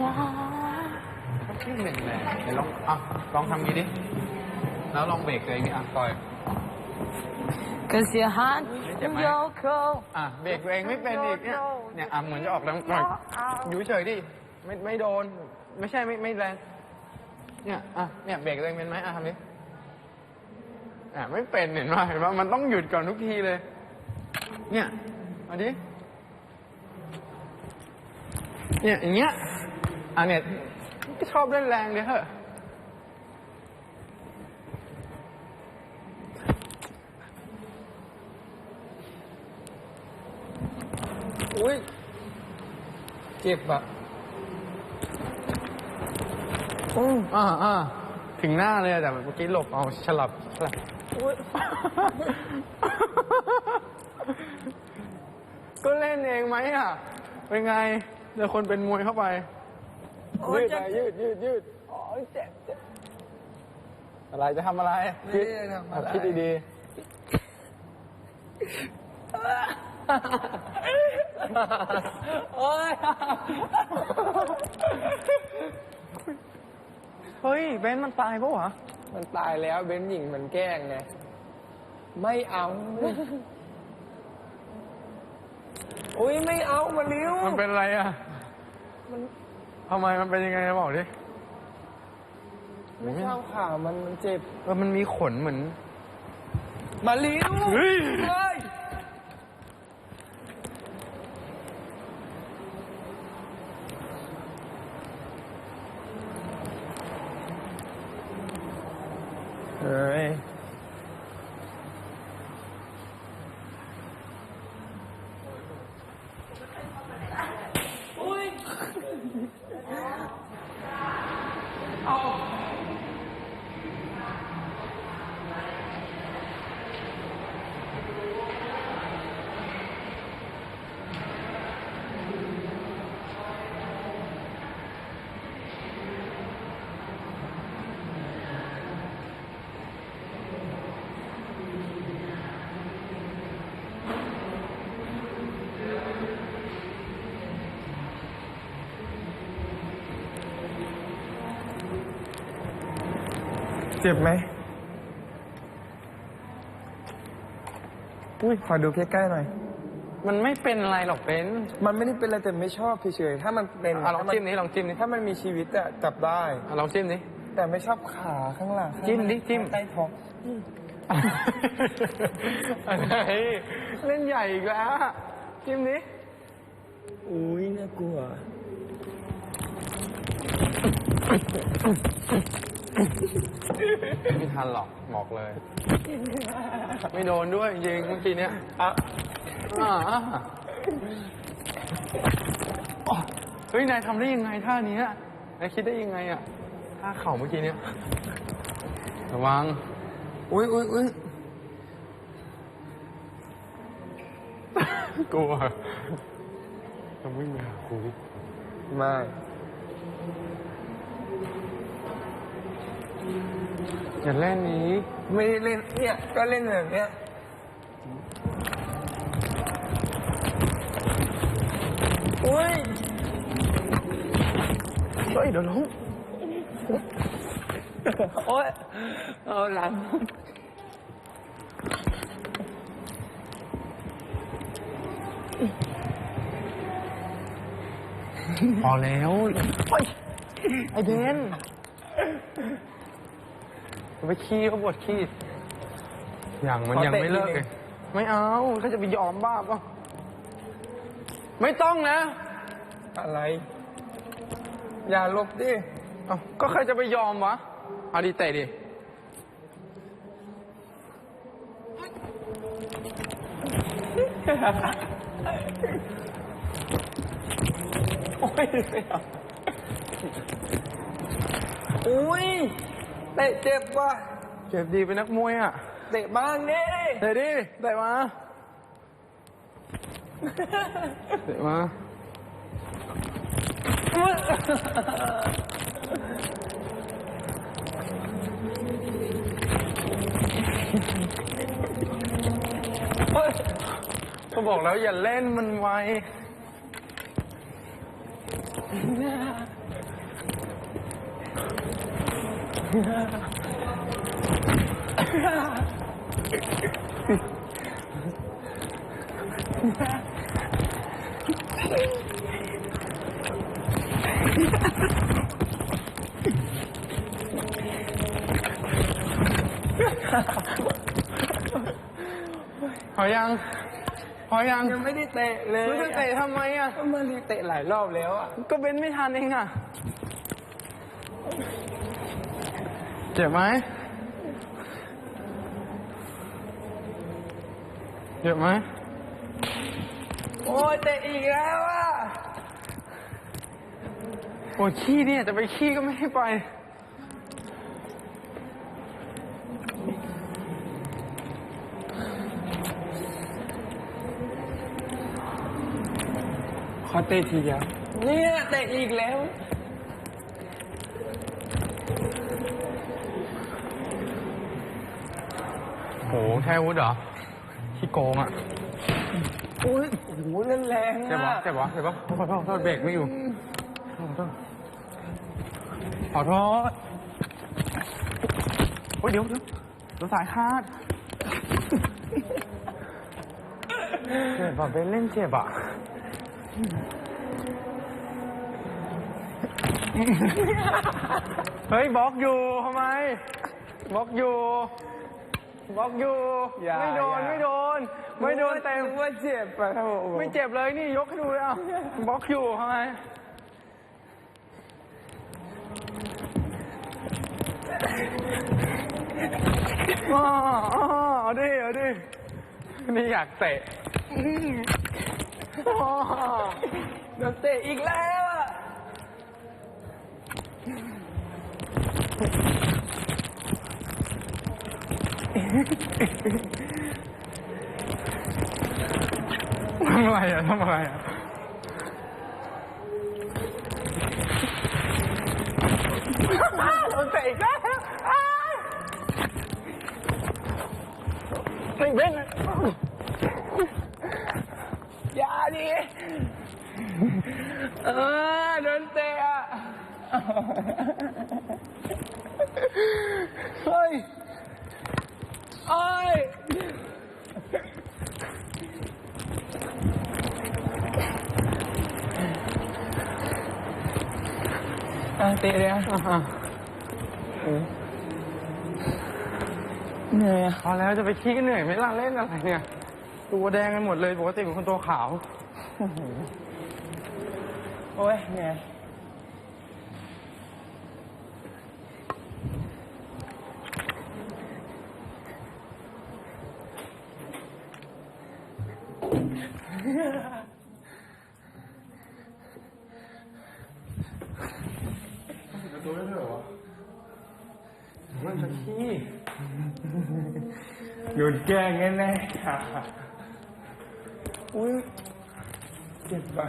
ไม่แรงแรงเดี๋ยวลองอะลองทำงี้ดิ แล้วลองเบรกตัวเองดิอะปล่อย Cause your heart เจ็บไหม your cold อะเบรกตัวเองไม่เป็นอีกเนี่ย เนี่ยอะเหมือนจะออกแรงปล่อยอยู่เฉยดิ ไม่ไม่โดน ไม่ใช่ไม่ไม่แรง เนี่ย อะ เนี่ยเบรกตัวเองเป็นไหมอะทำดิ อะไม่เป็นเห็นป่ะเห็นป่ะมันต้องหยุดก่อนทุกทีเลย เนี่ยเอาดิ เนี่ยอย่างเงี้ย อะเนี่ยชอบเล่นแรงเลยเหอะอุ้ยเจ็บอะอืมอ่าอ่าถึงหน้าเลยอะแต่เมื่อกี้หลบเอาฉลับฉลับอุ้ยก็เล่นเองไหมอะ เป็นไงเดี๋ยวคนเป็นมวยเข้าไป ยืดไปยืดยืดยืดโอ้ยเจ็บเจ็บอะไรจะทำอะไรไม่ได้ทำอะไร คิดดีโอ้ยๆเฮ้ยเบนซ์มันตายปะวะมันตายแล้วเบนหญิงมันแกล้งไงไม่เอาอุ้ยไม่เอามาเลี้ยวมันเป็นอะไรอะมัน ทำไมมันเป็นยังไงบอกดิไม่ชอบขามันมันเจ็บเออมันมีขนเหมือน มาเลี้ยวเฮ้ยเฮ้ย เฮ้ยเจ็บไหมอุ้ยขอดูใกล้ๆหน่อย มันไม่เป็นอะไรหรอกเบนซ์มันไม่ได้เป็นอะไรแต่ไม่ชอบเฉยๆถ้ามันเป็นอะลองถ้ามัจิ้มนี้ลองจิ้มนี้ถ้ามันมีชีวิตอะจับได้ อะลองจิ้มนี้ แต่ไม่ชอบขาข้างหลังจิ้มดิจิ้ม ใต้ท้องอะไรเล่นใหญ่อีกแล้วอะจิ้มนี้อุ้ยน่ากลัว ไม่ทันหรอกบอกเลย ไม่โดนด้วยจริงเมื่อกี้เนี้ยอะอะอะอ๋อเฮ้ยนายทำได้ยังไงท่านี้อะนายคิดได้ยังไงอะท่าเข่าเมื่อกี้เนี้ยระวัง อุ้ยอุ้ยอุ้ยกลัวจะวิ่งไปหาครูไม่ อย่าเล่นนี้ ไม่ได้เล่นเนี่ยก็เล่นแบบเนี้ยอุ้ยเฮ้ยเดี๋ยวล้มโอ้ยเอาหลังพอแล้วเฮ้ยไอเบน ไปขี้เขาบดขี้อย่างมันยังไม่เลิกเลยไม่เอาเขาจะไปยอมบ้าป่ะไม่ต้องนะ อะไร อย่าหลบดิเอ้าก็ใครจะไปยอมวะเอาดีเตะดิโอ้ยไม่เอาอุ้ย เตะเจ็บว่ะเจ็บดีเป็นนักมวยอะเตะบ้างดิเตะดิเตะมาเตะมาก็บอกแล้วอย่าเล่นมันไว พอยัง พอยังยังไม่ได้เตะเลยรู้จะเตะทำไมอะก็มันเตะหลายรอบแล้วอะ ก็เบนไม่ทันเองอะ เจ็บไหมเจ็บไหม โอ้ยเตะอีกแล้วอะปวดขี้เนี่ย จะไปขี้ก็ไม่ให้ไป ขอเตะทีเดียวเนี่ยเตะอีกแล้ว โหแค่อาวุธเหรอขี้โกงอะอุ้ยโอ้โหเล่นแรงเจ็บปะอะเจ็บปะเจ็บปะขอโทษขอโทษเบรกไม่อยู่ขอโทษขอโทษโอ้ยเดี๋ยวเดี๋ยวเดี๋ยวสายคาดเจ็บอะเบนเล่นเจ็บอะเฮ้ยบล็อกอยู่ทำไมบล็อกอยู่ บล็อกอยู่ อย่าไม่โดน อย่า ไม่โดน ไม่โดนเต็มนึกว่าเจ็บไปครับผมไม่เจ็บเลยนี่ยกให้ดูเลยอะบล็อกอยู่ทำไมอ๋ออ๋อเอาดิเอาดินี่อยากเตะอ๋อโดนเตะอีกแล้วอะ ทำอะไรอะทำอะไรอะโด เตะเลยอะอะเหนื่อยอะพอแล้วจะไปขี้ก็เหนื่อยไหมล่ะเล่นอะไรเนี่ย ตัวแดงกันหมดเลยปกติเป็นคนตัวขาว โอ้ยเหนื่อย มันจะขี้หยุดแกล้งแน่ๆอุ้ยเจ็บปะ